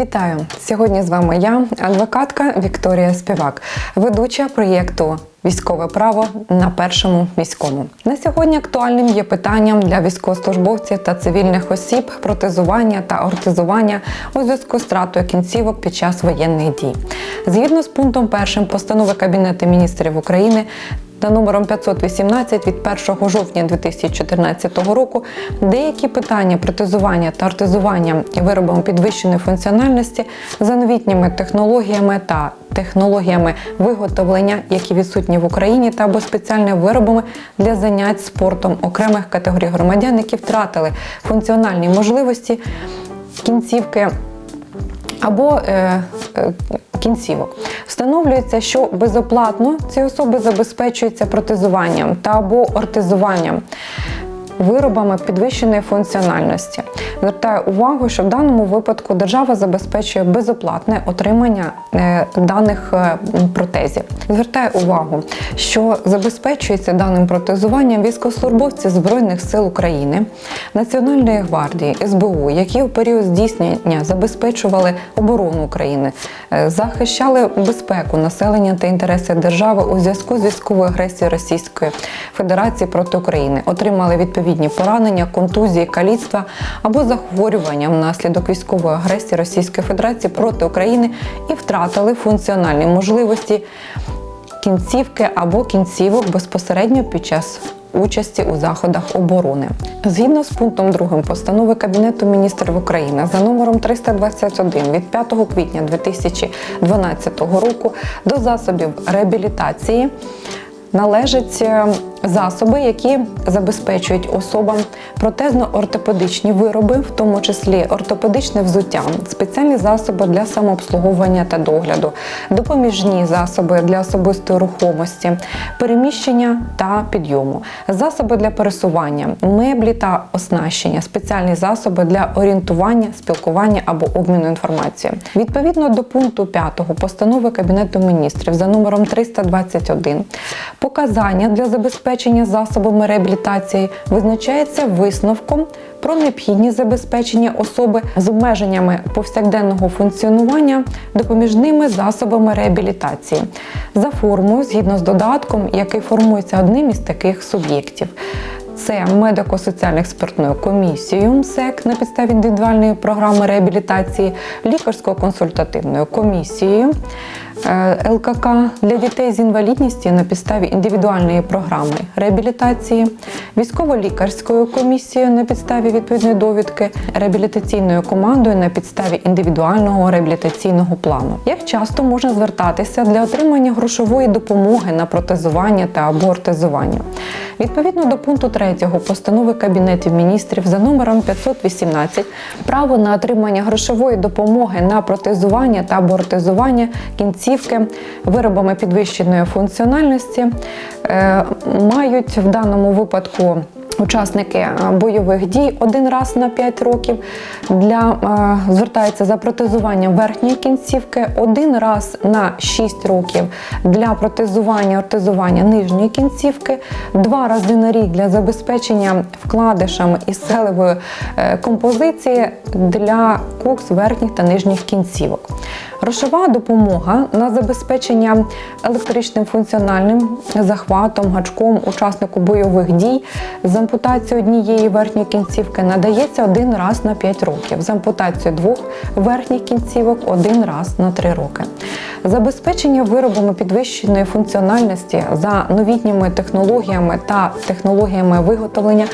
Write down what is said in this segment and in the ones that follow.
Вітаю! Сьогодні з вами я, адвокатка Вікторія Співак, ведуча проєкту Військове право на першому міському. На сьогодні актуальним є питанням для військовослужбовців та цивільних осіб протезування та ортезування у зв'язку з втратою кінцівок під час воєнних дій. Згідно з пунктом першим постанови Кабінету міністрів України за номером 518 від 1 жовтня 2014 року. Деякі питання протезування та ортезування виробами підвищеної функціональності за новітніми технологіями та технологіями виготовлення, які відсутні в Україні, та або спеціальними виробами для занять спортом окремих категорій громадян, які втратили функціональні можливості кінцівки або е, е, кінцівок. Встановлюється, що безоплатно ці особи забезпечуються протезуванням та або ортезуванням. Виробами підвищеної функціональності звертаю увагу, що в даному випадку держава забезпечує безоплатне отримання е, даних е, протезів. Звертаю увагу, що забезпечується даним протезуванням військовослужбовці Збройних сил України, Національної гвардії, СБУ, які у період здійснення забезпечували оборону України, е, захищали безпеку населення та інтереси держави у зв'язку з військовою агресією Російської Федерації проти України, отримали відповідні поранення, контузії, каліцтва або захворювання внаслідок військової агресії Російської Федерації проти України і втратили функціональні можливості кінцівки або кінцівок безпосередньо під час участі у заходах оборони. Згідно з пунктом 2 постанови Кабінету міністрів України за номером 321 від 5 квітня 2012 року до засобів реабілітації належать е, засоби, які забезпечують особам протезно-ортопедичні вироби, в тому числі ортопедичне взуття, спеціальні засоби для самообслуговування та догляду, допоміжні засоби для особистої рухомості, переміщення та підйому, засоби для пересування, меблі та оснащення, спеціальні засоби для орієнтування, спілкування або обміну інформацією. Відповідно до пункту 5 постанови Кабінету міністрів за номером 321 показання для забезпечення засобами реабілітації визначається висновком про необхідність забезпечення особи з обмеженнями повсякденного функціонування допоміжними засобами реабілітації за формою згідно з додатком, який формується одним із таких суб'єктів. Це медико-соціально експертною комісією МСЕК на підставі індивідуальної програми реабілітації, лікарсько-консультативною комісією е, ЛКК для дітей з інвалідністю на підставі індивідуальної програми реабілітації, військово-лікарською комісією на підставі відповідної довідки, реабілітаційною командою на підставі індивідуального реабілітаційного плану. Як часто можна звертатися для отримання грошової допомоги на протезування та або ортезування? Відповідно до пункту 3 постанови Кабінетів міністрів за номером 518 право на отримання грошової допомоги на протезування та абортизування кінцівки виробами підвищеної функціональності е, мають в даному випадку. Учасники е, бойових дій один раз на 5 років. Для е, звертаються за протезуванням верхньої кінцівки, один раз на 6 років. Для протезування ортезування нижньої кінцівки, два рази на рік. Для забезпечення вкладишами і селевої е, композиції для кокс верхніх та нижніх кінцівок. Грошова допомога на забезпечення електричним функціональним захватом, гачком учаснику бойових дій з ампутацією однієї верхньої кінцівки надається один раз на 5 років, з ампутацією двох верхніх кінцівок один раз на 3 роки. Забезпечення виробами підвищеної функціональності за новітніми технологіями та технологіями виготовлення,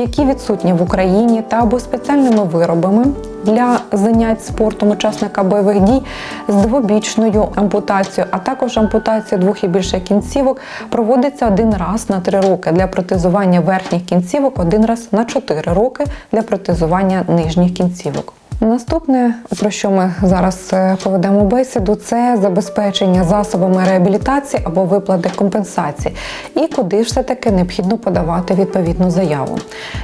які відсутні в Україні та або спеціальними виробами для занять спортом учасника бойових дій з двобічною ампутацією, а також ампутація двох і більше кінцівок проводиться один раз на три роки для протезування верхніх кінцівок, один раз на чотири роки для протезування нижніх кінцівок. Наступне, про що ми зараз е, поведемо бесіду, це забезпечення засобами реабілітації або виплати компенсації, і куди все-таки необхідно подавати відповідну заяву.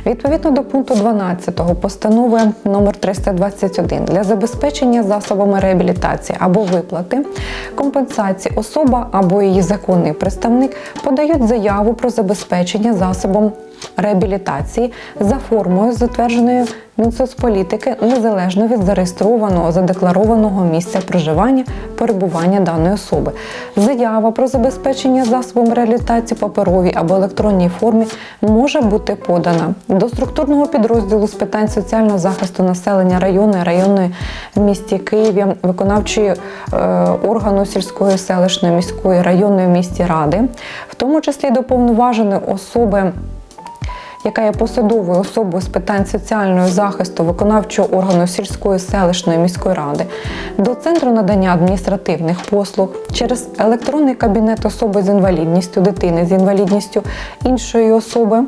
Відповідно до пункту 12 постанови номер 321 для забезпечення засобами реабілітації або виплати компенсації особа або її законний представник подають заяву про забезпечення засобом реабілітації за формою, затвердженою Мінсоцполітики незалежно від зареєстрованого задекларованого місця проживання перебування даної особи. Заява про забезпечення засобом реалізації паперовій або електронній формі може бути подана до структурного підрозділу з питань соціального захисту населення районної районної в місті Києві, виконавчої е, органу сільської селищної міської районної місті ради, в тому числі до повноваженої особи яка є посадовою особою з питань соціального захисту виконавчого органу сільської селищної міської ради до центру надання адміністративних послуг через електронний кабінет особи з інвалідністю, дитини з інвалідністю іншої особи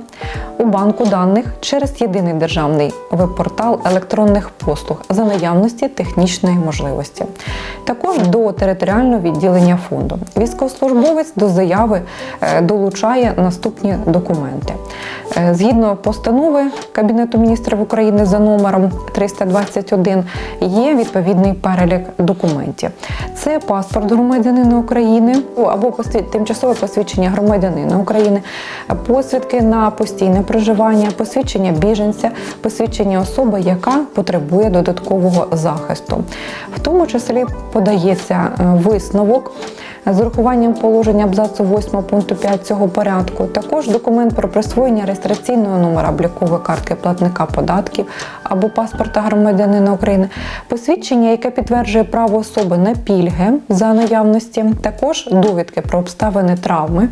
у банку даних через єдиний державний веб-портал електронних послуг за наявності технічної можливості. Також до територіального відділення фонду. Військовослужбовець до заяви е, долучає наступні документи. Згідно постанови Кабінету міністрів України за номером 321 є відповідний перелік документів. Це паспорт громадянина України або тимчасове посвідчення громадянина України, посвідки на постійне проживання, посвідчення біженця, посвідчення особи, яка потребує додаткового захисту. В тому числі подається е, висновок з урахуванням положення абзацу 8 пункту 5 цього порядку. Також документ про присвоєння реєстраційного номера облікової картки платника податків або паспорта громадянина України, посвідчення, яке підтверджує право особи на пільги за наявності, також довідки про обставини травми.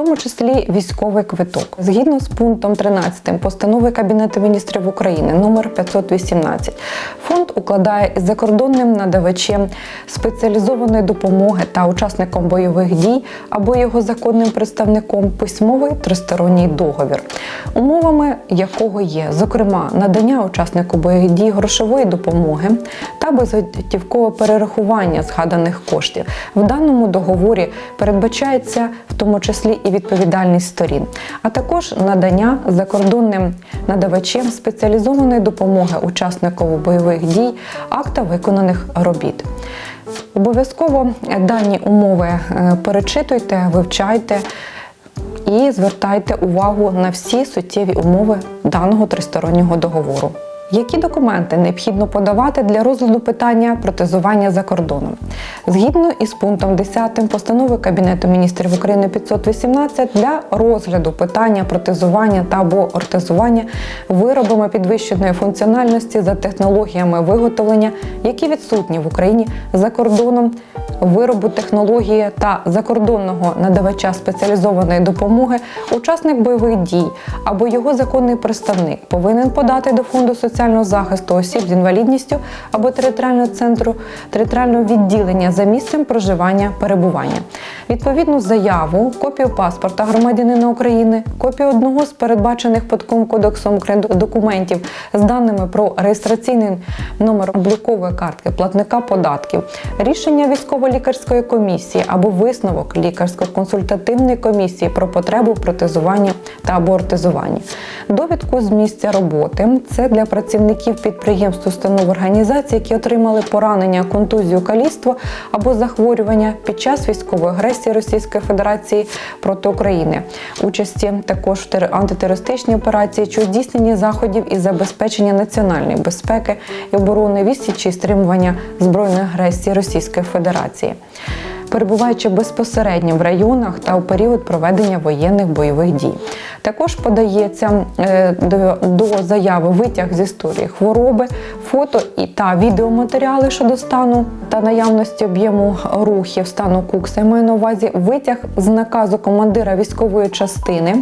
Тому числі військовий квиток. Згідно з пунктом 13 постанови Кабінету міністрів України номер 518, фонд укладає із закордонним надавачем спеціалізованої допомоги та учасником бойових дій або його законним представником письмовий тристоронній договір, умовами якого є, зокрема, надання учаснику бойових дій грошової допомоги та безготівкове перерахування згаданих коштів. В даному договорі передбачається в тому числі і відповідальність сторін, а також надання закордонним надавачем спеціалізованої допомоги учаснику бойових дій акта виконаних робіт. Обов'язково дані умови е, перечитуйте, вивчайте і звертайте увагу на всі суттєві умови даного тристороннього договору. Які документи необхідно подавати для розгляду питання протезування за кордоном? Згідно із пунктом 10 постанови Кабінету міністрів України 518 для розгляду питання протезування та або ортезування виробами підвищеної функціональності за технологіями виготовлення, які відсутні в Україні за кордоном, виробу технології та закордонного надавача спеціалізованої допомоги, учасник бойових дій або його законний представник повинен подати до фонду соціального захисту осіб з інвалідністю або територіального центру територіального відділення за місцем проживання перебування. Відповідну заяву, копію паспорта громадянина України, копію одного з передбачених Податковим кодексом документів з даними про реєстраційний номер облікової картки платника податків, рішення військово-лікарської комісії або висновок лікарсько-консультативної комісії про потребу протезування та абортизування, довідку з місця роботи це для працівників підприємств, установ організацій, які отримали поранення, контузію, каліцтво або захворювання під час військової агресії Російської Федерації проти України, участі також в тер- антитерористичній операції чи у здійсненні заходів із забезпечення національної безпеки і оборони відсічі і стримування збройної агресії Російської Федерації. Перебуваючи безпосередньо в районах та у період проведення воєнних бойових дій, також подається е, до, заяви витяг з історії хвороби, фото і та відеоматеріали щодо стану та наявності об'єму рухів стану кукса. Маю на увазі витяг з наказу командира військової частини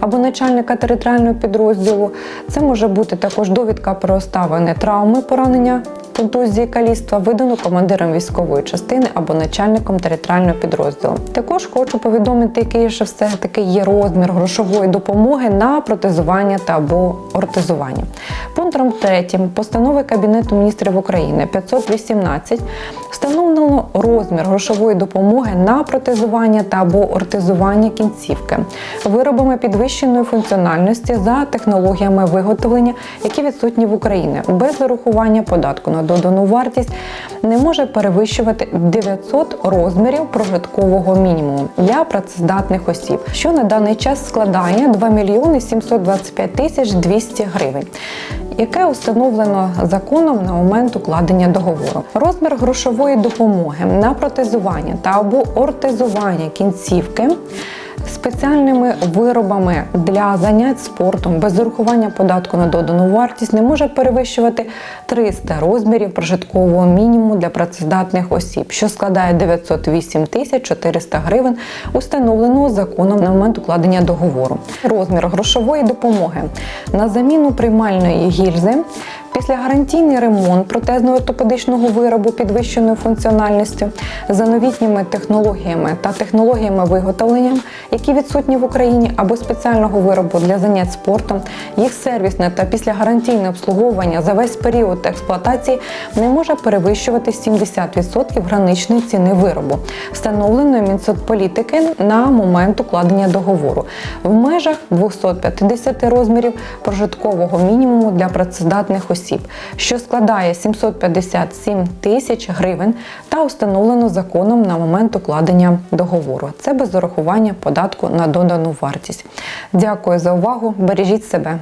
або начальника територіального підрозділу. Це може бути також довідка про обставини травми, поранення контузії каліцтва видано командиром військової частини або начальником територіального підрозділу. Також хочу повідомити, який же все таки є розмір грошової допомоги на протезування та або ортезування. Пунктом 3 постанови Кабінету міністрів України 518 встановлено розмір грошової допомоги на протезування та або ортезування кінцівки виробами підвищеної функціональності за технологіями виготовлення, які відсутні в Україні, без зарахування податку на додану вартість не може перевищувати 900 розмірів прожиткового мінімуму для працездатних осіб, що на даний час складає 2 мільйони 725 тисяч 200 гривень. яке установлено законом на момент укладення договору. Розмір грошової допомоги на протезування та або ортезування кінцівки спеціальними виробами для занять спортом без урахування податку на додану вартість не може перевищувати 300 розмірів прожиткового мінімуму для працездатних осіб, що складає 908 тисяч 400 гривень, установленого законом на момент укладення договору. Розмір грошової допомоги на заміну приймальної гільзи Післягарантійний ремонт протезно-ортопедичного виробу підвищеною функціональністю за новітніми технологіями та технологіями виготовлення, які відсутні в Україні, або спеціального виробу для занять спортом, їх сервісне та післягарантійне обслуговування за весь період експлуатації не може перевищувати 70% граничної ціни виробу, встановленої Мінсоцполітики на момент укладення договору в межах 250 розмірів прожиткового мінімуму для працездатних осіб, що складає 757 тисяч гривень та установлено законом на момент укладення договору. Це без урахування податку на додану вартість. Дякую за увагу. Бережіть себе.